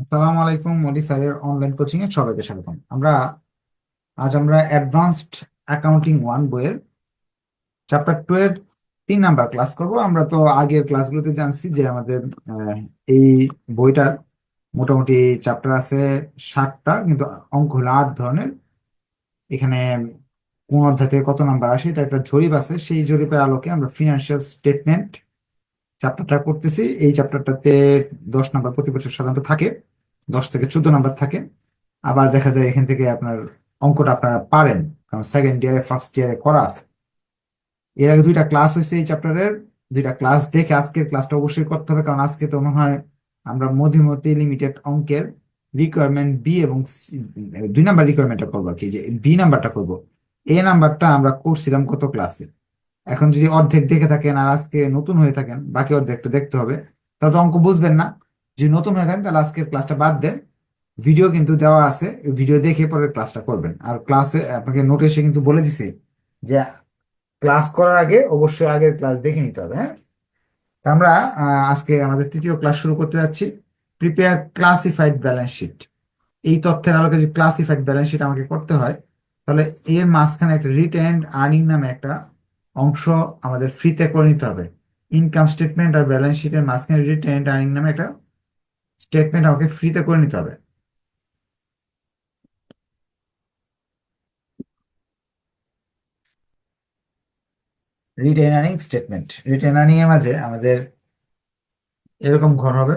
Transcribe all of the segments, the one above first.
আসসালামু আলাইকুম মোদি স্যারের অনলাইন কোচিং এ সবাইকে স্বাগতম। আমরা, আজ আমরা অ্যাডভান্সড অ্যাকাউন্টিং ওয়ান বইয়ের চ্যাপ্টার টুয়েলভ তিন নাম্বার ক্লাস করব। আমরা তো আগের ক্লাসগুলোতে জানছি যে আমাদের এই বইটার মোটামুটি চ্যাপ্টার আছে ষাটটা, কিন্তু অঙ্ক হলো আট ধরনের। এখানে কোন অধ্যায় থেকে কত নাম্বার আসে, এটা একটা জরিপ আছে। সেই জরিপের আলোকে আমরা ফিনান্সিয়াল স্টেটমেন্ট চ্যাপ্টারটা করতেছি, এই চ্যাপ্টারটাতে দশ নাম্বার প্রতি বছর সাধারণত থাকে, দশ থেকে চোদ্দ নাম্বার থাকে। আবার দেখা যায় এখান থেকে আপনার অঙ্কটা আপনারা পারেন, কারণ সেকেন্ড ইয়ারে ফার্স্ট ইয়ারে করা আছে। এর আগে দুইটা ক্লাস হয়েছে এই চ্যাপ্টারের দুইটা ক্লাস দেখে আজকের ক্লাসটা অবশ্যই করতে হবে, কারণ আজকে তো মনে হয় আমরা মধ্যমতি লিমিটেড অঙ্কের রিকোয়ারমেন্ট বি এবং দুই নাম্বার রিকোয়ারমেন্টটা করব আর কি যে বি নাম্বারটা করব। এ নাম্বারটা আমরা করছিলাম কত ক্লাসে এখন যদি অর্ধেক দেখে থাকেন আর আজকে নতুন হয়ে থাকেন, বাকি অর্ধেকটা দেখতে হবে, তাহলে তো অঙ্ক বুঝবেন না। যদি নতুন হয়ে থাকেন, তাহলে আজকের ক্লাসটা বাদ দেন। ভিডিও কিন্তু দেওয়া আছে ভিডিও দেখে পরে ক্লাসটা করবেন। আর ক্লাসে আপনাকে নোটিশে কিন্তু বলে দিছে যে ক্লাস করার আগে অবশ্যই আগের ক্লাস দেখে নিতে হবে হ্যাঁ? তা আমরা আজকে আমাদের তৃতীয় ক্লাস শুরু করতে যাচ্ছি। প্রিপেয়ার ক্লাসিফাইড ব্যালেন্স শিট এই তথ্যের আলোকে যে ক্লাসিফাইড ব্যালেন্স শিট আমাকে করতে হয়, তাহলে এর মাঝখানে একটা রিটেন্ড আর্নিং নামে একটা অংশ আমাদের ফ্রিতে করে নিতে হবে। ইনকাম স্টেটমেন্ট আর ব্যালেন্স শিটের মাঝখানে রিটেন্ড আর্নিং নামে একটা স্টেটমেন্ট আমাকে ফ্রিতে করে নিতে হবে। Retained earning statement retained earning এর মাঝে আমাদের এরকম ঘর হবে।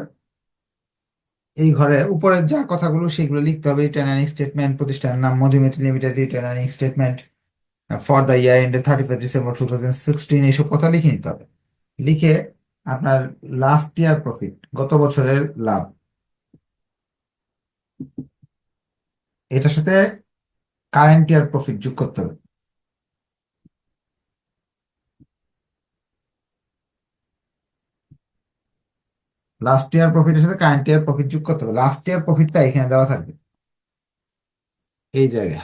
এই ঘরে উপরের যা কথাগুলো, সেগুলো লিখতে হবে। রিটেন আর্নিং স্টেটমেন্ট প্রতিষ্ঠানের নাম, Madhumita limited retained earning statement for the year এন্ডে thirty first December two thousand sixteen এইসব কথা লিখে নিতে হবে। লিখে আপনার লাস্ট ইয়ার প্রফিট গত বছরের লাভ। এটার সাথে কারেন্ট ইয়ার প্রফিট যোগ করতে হবে। লাস্ট ইয়ার প্রফিটের সাথে কারেন্ট ইয়ার প্রফিট যোগ করতে হবে। লাস্ট ইয়ার প্রফিটটা এখানে দেওয়া থাকবে। এই জায়গায়।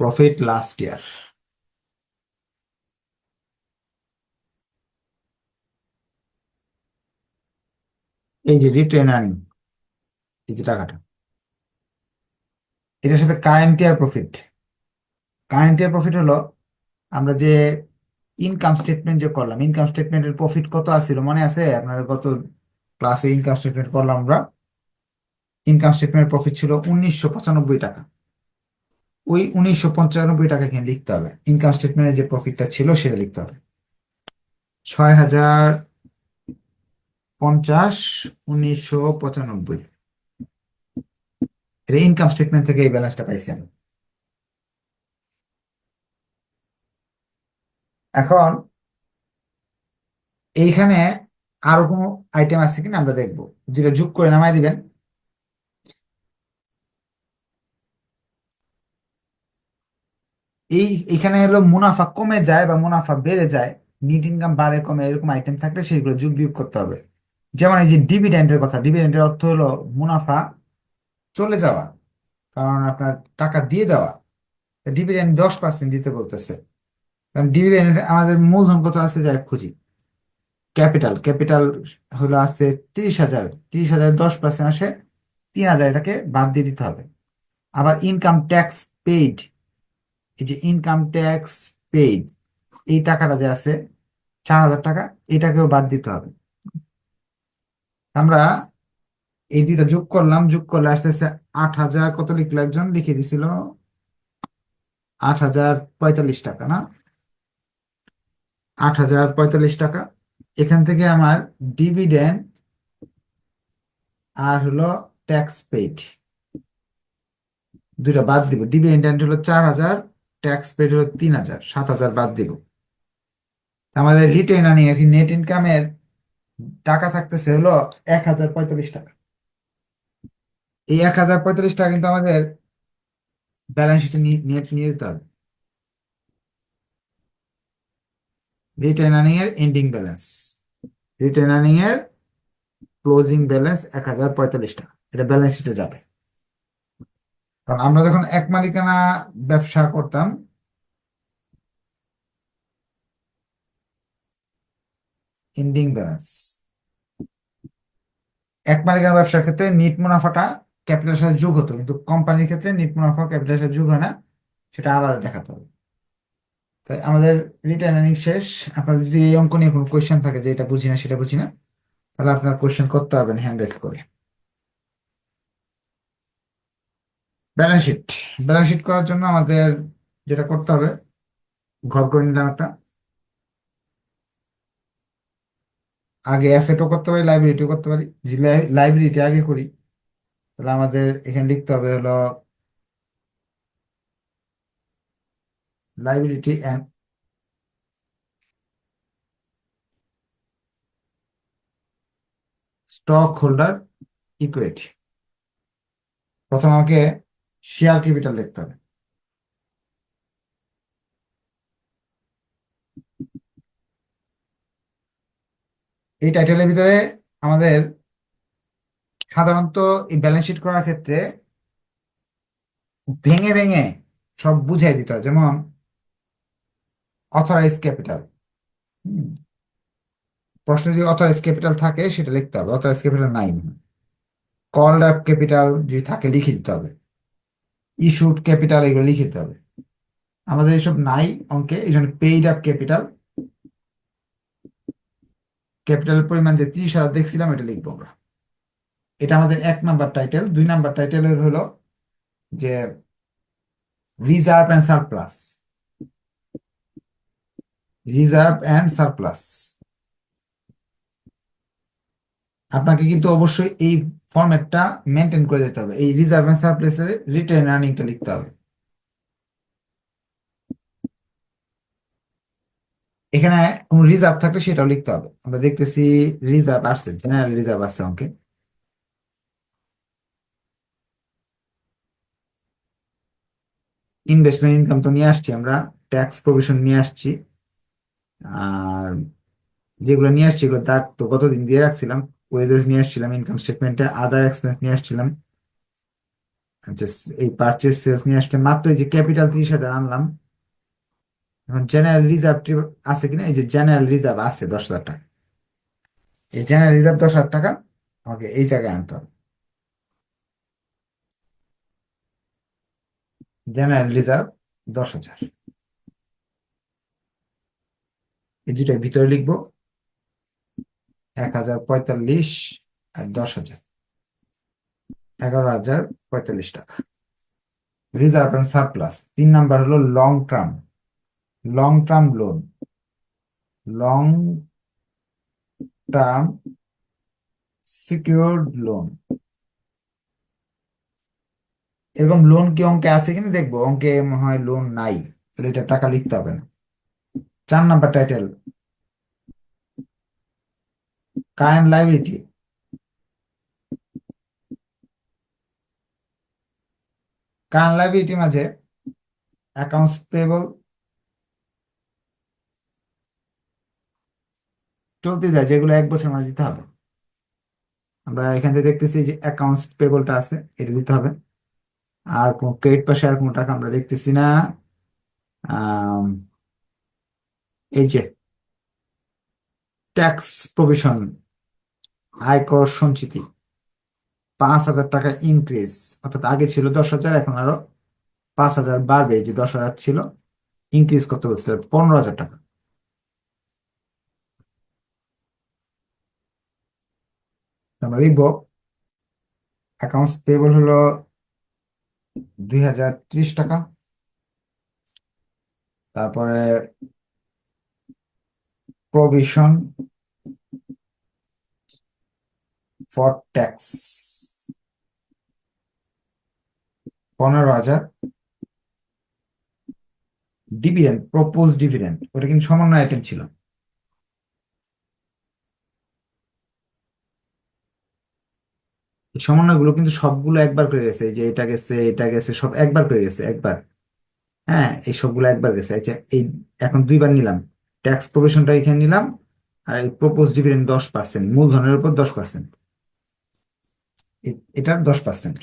প্রফিট লাস্ট ইয়ার এই যে রিটেন আর্নিং এই যে টাকাটা, এটার সাথে current year profit current year profit হলো, আমরা যে ইনকাম স্টেটমেন্ট যে করলাম ইনকাম স্টেটমেন্টের প্রফিট কত আসছিল মনে আছে? আপনার গত ক্লাসে ইনকাম স্টেটমেন্ট করলাম আমরা। ইনকাম স্টেটমেন্টের প্রফিট ছিল উনিশশো পঁচানব্বই টাকা। ওই উনিশশো পঞ্চানব্বই টাকা এখানে লিখতে হবে। ইনকাম স্টেটমেন্টে যে প্রফিটটা ছিল সেটা লিখতে হবে। ছয় হাজার পঞ্চাশ, উনিশশো পঁচানব্বই। এটা ইনকাম স্টেটমেন্ট থেকে এই ব্যালেন্সটা পাইছি আমি। এখন এইখানে আরও কোনো আইটেম আছে কিনা আমরা দেখব। যেটা যোগ করে নামাই দিবেন। এই, এখানে হলো মুনাফা কমে যায় বা মুনাফা বেড়ে যায় নিট ইনকাম বাড়ে, কমে, এরকম আইটেম থাকলে সেগুলো যোগ বিয়োগ করতে হবে। যেমন এই যে ডিভিডেন্ডের কথা ডিভিডেন্ডের অর্থ হলো মুনাফা চলে যাওয়া, কারণ আপনার টাকা দিয়ে দেওয়া। ডিভিডেন্ড দশ পার্সেন্ট দিতে বলতেছে। কারণ ডিভিডেন্ড আমাদের মূলধন কত আছে যাই খুঁজি। ক্যাপিটাল ক্যাপিটাল হলো আছে তিরিশ হাজার তিরিশ হাজার দশ পার্সেন্ট আসে, তিন হাজার এটাকে বাদ দিয়ে দিতে হবে। আবার ইনকাম ট্যাক্স পেইড এই যে ইনকাম ট্যাক্স পেইড এই টাকাটা যে আছে, চার হাজার টাকা, এটাকেও বাদ দিতে হবে। আমরা এই দুইটা যোগ করলাম, যোগ করলে আসতেছে আট হাজার, কত লিখলো একজন? লিখে দিছিল আট হাজার পঁয়তাল্লিশ টাকা, না? আট হাজার পঁয়তাল্লিশ টাকা। এখান থেকে আমার ডিভিডেন্ড আর হলো ট্যাক্স পেইড দুইটা বাদ দিব। ডিভিডেন্ড হলো চার হাজার ট্যাক্স পেইড হলো তিন হাজার, সাত হাজার বাদ দিব আমাদের রিটেন আনি কি নেট ইনকামের টাকা থাকতেছে হলো এক হাজার পঁয়তাল্লিশ টাকা। এই এক হাজার পঁয়তাল্লিশ টাকা কিন্তু আমাদের ব্যালেন্স শিটে নিয়ে নিয়ে যেতে হবে। রিটেন আর্নিং এর এন্ডিং ব্যালেন্স রিটেন আর্নিং এর ক্লোজিং ব্যালেন্স এক হাজার পঁয়তাল্লিশ টাকা। এটা ব্যালেন্স শিটে যাবে। কারণ আমরা যখন এক মালিকানা ব্যবসা করতাম এন্ডিং ব্যালেন্স এক মালিকানা ব্যবসার ক্ষেত্রে নিট মুনাফাটা ক্যাপিটালের সাথে যোগ হতো, কিন্তু কোম্পানির ক্ষেত্রে নিট মুনাফা ক্যাপিটালের সাথে যোগ হয় না, সেটা আলাদা দেখাতে হবে। তাই আমাদের রিটার্ন আর্নিং শেষ। আপনাদের যদি এই অঙ্ক নিয়ে কোনো কোয়েশ্চেন থাকে যে এটা বুঝি না, সেটা বুঝি না, তাহলে আপনার কোয়েশ্চেন করতে হবে হ্যান্ড রাইজ করে। ব্যালেন্স শিট ব্যালেন্স শিট করার জন্য আমাদের যেটা করতে হবে, ঘর করে নিলাম একটা। আগে অ্যাসেটও করতে পারি লাইব্রেরিটিও করতে পারি। যে লাইব্রেরিটি আগে করি, তাহলে আমাদের এখানে লিখতে হবে হলো liability and stock holder equity প্রথম আমাকে শেয়ার ক্যাপিটাল লিখতে হবে। এই টাইটেলের ভিতরে আমাদের সাধারণত এই ব্যালেন্স শিট করার ক্ষেত্রে ভেঙে ভেঙে সব বুঝাই দিতে হয়। যেমন অথরাইজ ক্যাপিটাল প্রশ্ন যদি অথরাইজ ক্যাপিটাল থাকে, সেটা লিখতে হবে। অথরাইজ ক্যাপিটাল নাই কল আপ ক্যাপিটাল যদি থাকে, লিখে দিতে হবে। ইস্যুড ক্যাপিটাল এগুলো লিখে দিতে হবে। আমাদের এসব নাই অঙ্কে, এই জন্য পেইড আপ ক্যাপিটাল ক্যাপিটালের পরিমাণ যে ত্রিশ হাজার দেখছিলাম, এটা লিখব আমরা। এটা আমাদের এক নাম্বার টাইটেল দুই নাম্বার টাইটেলের হলো যে reserve and surplus reserve and surplus আপনাকে কিন্তু অবশ্যই এই ফরম্যাটটা মেনটেন করে যেতে হবে। এই রিজার্ভ অ্যান্ড সারপ্লাসের রিটার্ন আর্নিংটা লিখতে হবে। এখানে কোন রিজার্ভ থাকলে সেটাও লিখতে হবে। আমরা দেখতেছি রিজার্ভ আসছে জেনারেল রিজার্ভ আছে অঙ্কে ইনভেস্টমেন্ট ইনকাম তো নিয়ে আসছি আমরা ট্যাক্স প্রভিশন নিয়ে আসছি। আর যেগুলো নিয়ে আসছি এগুলো দাগ তো গতদিন দিয়ে রাখছিলাম। ওয়েজেস নিয়ে আসছিলাম ইনকাম স্টেটমেন্টে আদার এক্সপেন্স নিয়ে আসছিলাম এই পারচেস সেলস নিয়ে আসছিলাম। মাত্র এই যে ক্যাপিটাল ত্রিশ হাজার আনলাম। এখন জেনারেল রিজার্ভ আছে কিনা? এই যে জেনারেল রিজার্ভ আছে দশ হাজার টাকা। এই জেনারেল রিজার্ভ দশ হাজার টাকা, আমাকে এই জায়গায় আনতে হবে। জেনারেল রিজার্ভ দশ হাজার। এই দুইটার ভিতরে লিখব। এক হাজার পঁয়তাল্লিশ আর দশ হাজার। এগারো হাজার পঁয়তাল্লিশ টাকা। রিজার্ভ অ্যান্ড সারপ্লাস তিন নাম্বার হলো long term long term loan long term secured loan এরকম লোন কি অঙ্কে আছে কিনা দেখব। অঙ্কে মনে হয় লোন নাই। তাহলে এটা টাকা লিখতে হবে না। চার number title current liability current liability মাঝে অ্যাকাউন্টস পেবল চলতে যায়, যেগুলো এক বছর মানে দিতে হবে। আমরা এখান থেকে দেখতেছি যে অ্যাকাউন্টস পেবলটা আছে, এটা দিতে হবে। আর কোনো ক্রেডিট পাশে আর কোনো টাকা আমরা দেখতেছি না। এই যে ট্যাক্স প্রভিশন আয়কর সঞ্চিতি পাঁচ হাজার টাকা ইনক্রিজ অর্থাৎ আগে ছিল দশ হাজার, এখন আরও পাঁচ হাজার বাড়বে যে দশ হাজার ছিল ইনক্রিজ করতে বলছিল পনেরো হাজার টাকা। আমরা লিখব অ্যাকাউন্টস পেবল হলো দুই হাজার ত্রিশ টাকা। তারপরে প্রভিশন ফর ট্যাক্স পনেরো হাজার ডিভিডেন্ড প্রপোজ ডিভিডেন্ড ওটা কিন্তু সমন্বয় আইটেম ছিল। সমন্বয়গুলো কিন্তু সবগুলো একবার করে গেছে যে এটা গেছে এটা গেছে, সব একবার করে গেছে, একবার। হ্যাঁ এই সবগুলো একবার গেছে। আচ্ছা এই এখন দুইবার নিলাম। ট্যাক্স প্রভিশনটা এখানে নিলাম, আর এই প্রপোজ ডিভিডেন্ড দশ পার্সেন্ট মূলধনের উপর দশ পার্সেন্ট এটার দশ পার্সেন্ট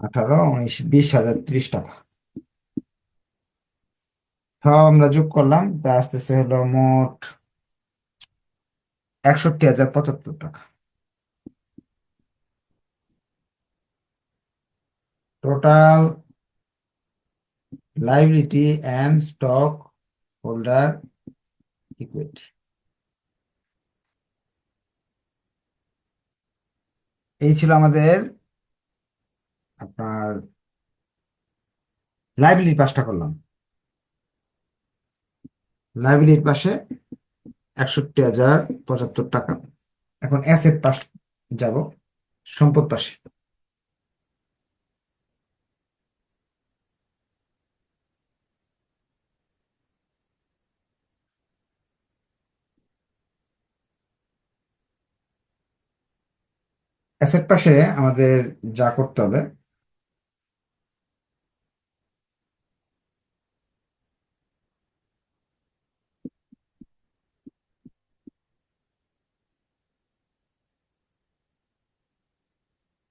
আঠারো, উনিশ, বিশ হাজার ত্রিশ টাকা। সব আমরা যোগ করলাম, তা আসতেছে হলো মোট একষট্টি হাজার পঁচাত্তর টাকা। Total and stock holder equity এই ছিল আমাদের আপনার লাইবিলিটি পাশটা করলাম। লাইবিলিটির পাশে একষট্টি হাজার পঁচাত্তর টাকা। এখন অ্যাসেট পাশ যাব। সম্পদ পাশে অ্যাসেট পাশে আমাদের যা করতে হবে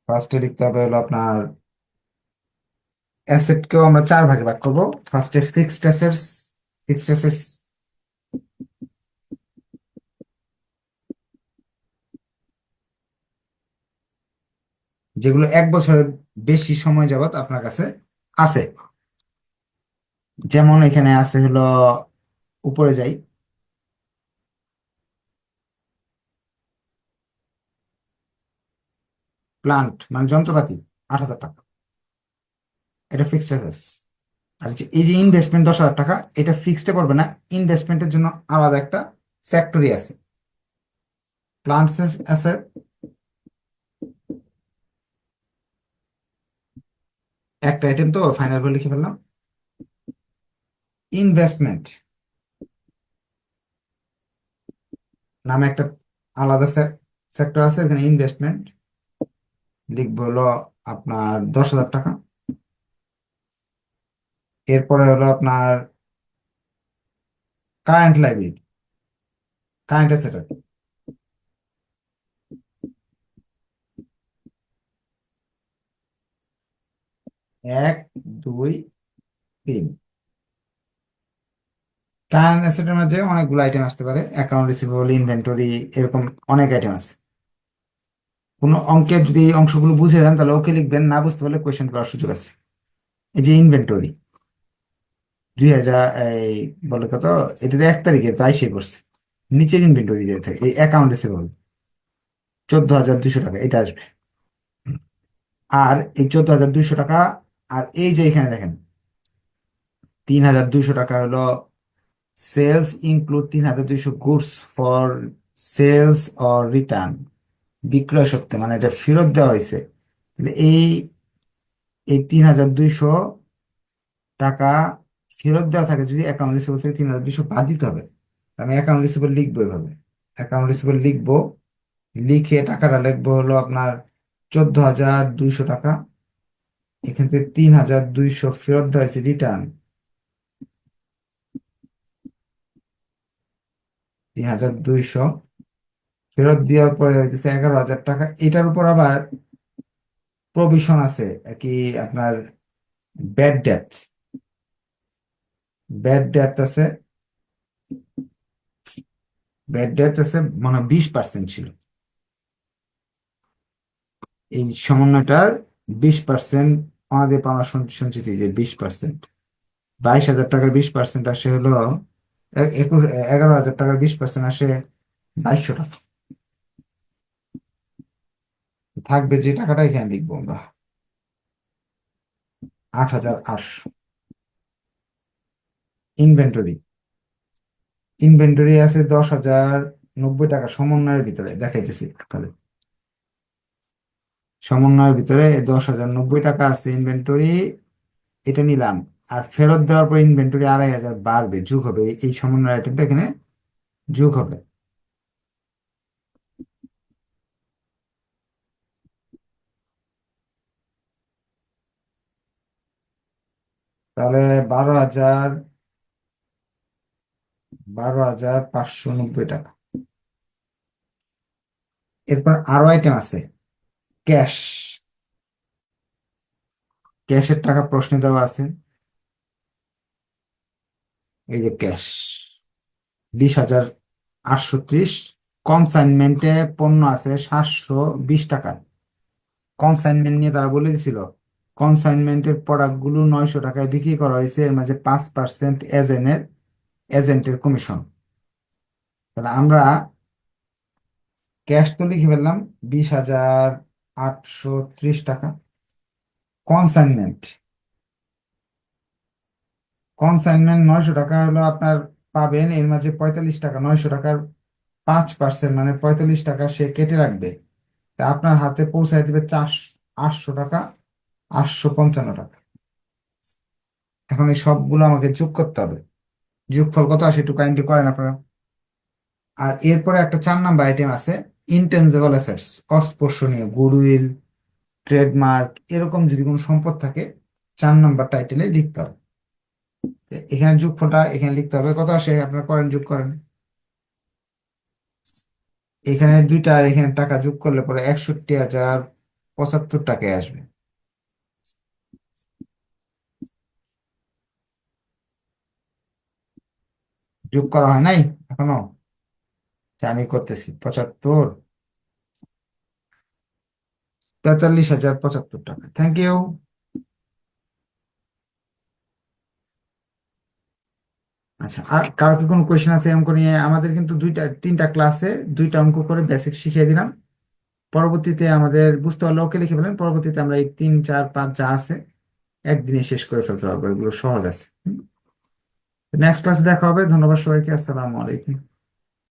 ফার্স্টে লিখতে হবে হলো আপনার অ্যাসেটকেও আমরা চার ভাগে ভাগ করব। ফার্স্টে ফিক্সড অ্যাসেটস ফিক্সড অ্যাসেটস যেগুলো এক বছরের বেশি সময় যাবত আপনার কাছে আছে। যেমন এখানে আছে হলো, উপরে যাই। প্লান্ট মানে যন্ত্রপাতি, আট হাজার টাকা। এটা ফিক্সড অ্যাসেটস আর এই যে ইনভেস্টমেন্ট দশ হাজার টাকা, এটা ফিক্সডে পড়বে না। ইনভেস্টমেন্টের জন্য আলাদা একটা ফ্যাক্টরি আছে। প্লান্টস অ্যাসেট একটা আইটেম তো ফাইনাল করে লিখে ফেললাম। ইনভেস্টমেন্ট নামে একটা আলাদা সেক্টর আছে এখানে ইনভেস্টমেন্ট লিখব হলো আপনার দশ হাজার টাকা। এরপরে হলো আপনার কারেন্ট লাইব্রেরি কারেন্ট অ্যাসেট এক, দুই, তিন। কারেন্ট অ্যাসেটের মধ্যে অনেকগুলো আইটেম আসতে পারে। অ্যাকাউন্ট রিসিভেবল ইনভেন্টরি এরকম অনেক আইটেম আছে। কোনো অঙ্কের যদি এই অংশগুলো বুঝে যান তাহলে ওকে লিখবেন, না বুঝতে পারলে কোয়েশ্চেন করার সুযোগ আছে। এই যে ইনভেন্টরি দুই হাজার, এই বলে কত? এটাতে এক তারিখে তাই সে করছে নিচের ইনভেন্টরি দিয়ে থাকে, এই অ্যাকাউন্ট রিসিভেবল চোদ্দ হাজার দুইশো টাকা, এটা আসবে। আর এই চোদ্দ হাজার দুইশো টাকা আর এই যে এখানে দেখেন, তিন হাজার দুইশো টাকা হলো সেলস ইনক্লুড তিন হাজার দুইশো goods for sales or return বিক্রয় সত্ত্বে মানে এটা ফেরত দেওয়া হয়েছে। এই এই তিন হাজার দুইশো টাকা ফেরত দেওয়া থাকে যদি অ্যাকাউন্ট রিসিভেবল থেকে তিন হাজার দুইশো বাদ দিতে হবে আমি অ্যাকাউন্ট রিসিভেবল লিখব এভাবে। অ্যাকাউন্ট রিসিভেবল লিখব, লিখে টাকাটা লিখব হলো আপনার চোদ্দ হাজার দুইশো টাকা। এখান থেকে তিন হাজার দুইশো ফেরত দেওয়া হয়েছে রিটার্ন তিন হাজার দুইশো ফেরত দেওয়ার পরে হইতেছে এগারো হাজার টাকা। এটার উপর আবার প্রভিশন আছে কি আপনার ব্যাড ডেথ ব্যাড ডেথ আছে ব্যাড ডেথ আছে মানে বিশ পার্সেন্ট ছিল। এই সমন্বয়টার বিশ পার্সেন্ট আমাদের সঞ্চ- সঞ্চিতি যে বিশ পার্সেন্ট বাইশ হাজার টাকার বিশ পার্সেন্ট আসে হলো একুশ, এগারো হাজার টাকার বিশ পার্সেন্ট আসে বাইশশো টাকা। থাকবে যে টাকাটা এখানে লিখব আমরা। আট হাজার আটশো। ইনভেন্টরি ইনভেন্টরি আছে দশ হাজার নব্বই টাকা সমন্বয়ের ভিতরে। দেখাইতেছি আপনাদের। সমন্বয়ের ভিতরে দশ হাজার নব্বই টাকা আছে ইনভেন্টরি এটা নিলাম। আর ফেরত দেওয়ার পর ইনভেন্টরি আড়াই হাজার বাড়বে, যোগ হবে। এই- সমন্বয় আইটেমটা এখানে যোগ হবে। তাহলে বারো হাজার বারো হাজার পাঁচশো নব্বই টাকা। এরপর আরও আইটেম আছে। ক্যাশ। ক্যাশের টাকা প্রশ্নে দেওয়া আছে। এই যে ক্যাশ। বিশ হাজার আটশো ত্রিশ। কনসাইনমেন্টে পণ্য আছে সাতশো বিশ টাকা। কনসাইনমেন্ট নিয়ে তারা বলে দিছিল কনসাইনমেন্টের প্রোডাক্টগুলো নয়শো টাকায় বিক্রি করা হয়েছে, এর মাঝে পাঁচ পার্সেন্ট এজেন্টের এজেন্টের কমিশন তাহলে আমরা ক্যাশ তো লিখে ফেললাম, বিশ হাজার আটশো ত্রিশ টাকা। কনসাইনমেন্ট কনসাইনমেন্ট নয়শো টাকা হলো আপনার পাবেন, এর মাঝে পঁয়তাল্লিশ টাকা, নয়শো টাকার পাঁচ পার্সেন্ট মানে পঁয়তাল্লিশ টাকা সে কেটে রাখবে। তা আপনার হাতে পৌঁছায় দিবে চার, আটশো টাকা, আটশো পঞ্চান্ন টাকা। এখন এই সবগুলো আমাকে যোগ করতে হবে। যোগফল কত আসে একটু কাইন্ডলি করেন আপনারা। আর এরপরে একটা চার নাম্বার আইটেম আছে ইনটেনজিবল অ্যাসেটস অস্পর্শনীয় গুডউইল ট্রেডমার্ক এরকম যদি কোনো সম্পদ থাকে, চার নাম্বার টাইটেলে লিখতে হবে। এখানে যোগফলটা এখানে লিখতে হবে। কত আসে? আপনারা করেন যোগ করেন। এখানে দুইটা আর এখানে টাকা যোগ করলে পরে একষট্টি হাজার পঁচাত্তর টাকায় আসবে। যোগ করা হয় নাই এখনও? আমি করতেছি, পঁচাত্তর। তেতাল্লিশ হাজার পঁচাত্তর টাকা। থ্যাংক ইউ আচ্ছা আর কারও কি কোনো কোয়েশ্চেন আছে নিয়ে? আমাদের কিন্তু দুইটা, তিনটা ক্লাসে দুইটা অঙ্ক করে বেসিক শিখিয়ে দিলাম। পরবর্তীতে আমাদের বুঝতে পারলে ওকে লিখে ফেলেন পরবর্তীতে আমরা এই তিন, চার, পাঁচ যা আছে একদিনে শেষ করে ফেলতে পারব। এগুলো সহজ আছে। নেক্সট ক্লাসে দেখা হবে। ধন্যবাদ সবাইকে। আসসালামু আলাইকুম।